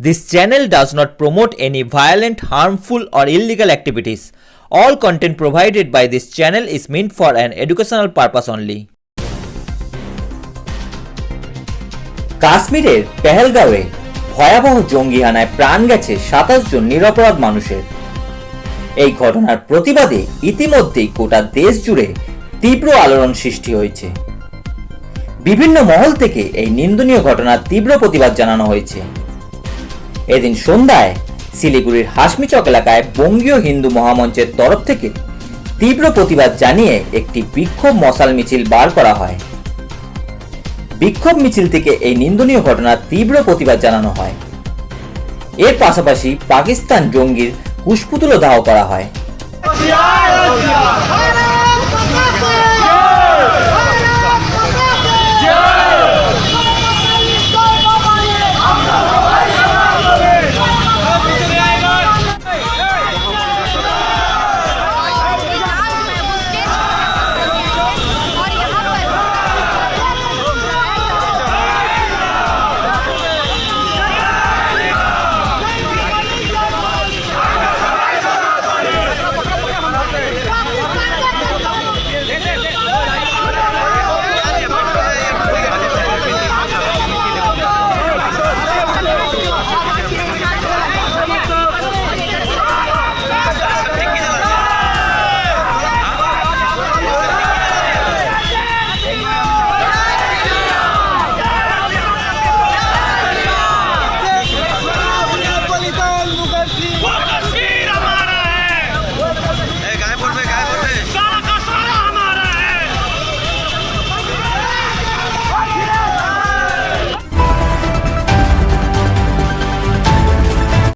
This channel does not promote any violent, harmful, or illegal activities. All content provided by this channel is meant for an educational purpose only. কাশ্মীরের পেহেলগাঁওয়ে ভয়াবহ জঙ্গি হানায় প্রাণ গেছে সাতাশ জন নিরপরাধ মানুষের এই ঘটনার প্রতিবাদে ইতিমধ্যেই গোটা দেশ জুড়ে তীব্র আলোড়ন সৃষ্টি হয়েছে বিভিন্ন মহল থেকে এই নিন্দনীয় ঘটনার তীব্র প্রতিবাদ জানানো হয়েছে এদিন সন্ধ্যায় শিলিগুড়ির হাসমিচক এলাকায় বঙ্গীয় হিন্দু মহামঞ্চের তরফ থেকে তীব্র প্রতিবাদ জানিয়ে একটি বিক্ষোভ মশাল মিছিল বার করা হয়। বিক্ষোভ মিছিল থেকে এই নিন্দনীয় ঘটনার তীব্র প্রতিবাদ জানানো হয়। এর পাশাপাশি পাকিস্তান জঙ্গির কুশপুতুলও দাহ করা হয়।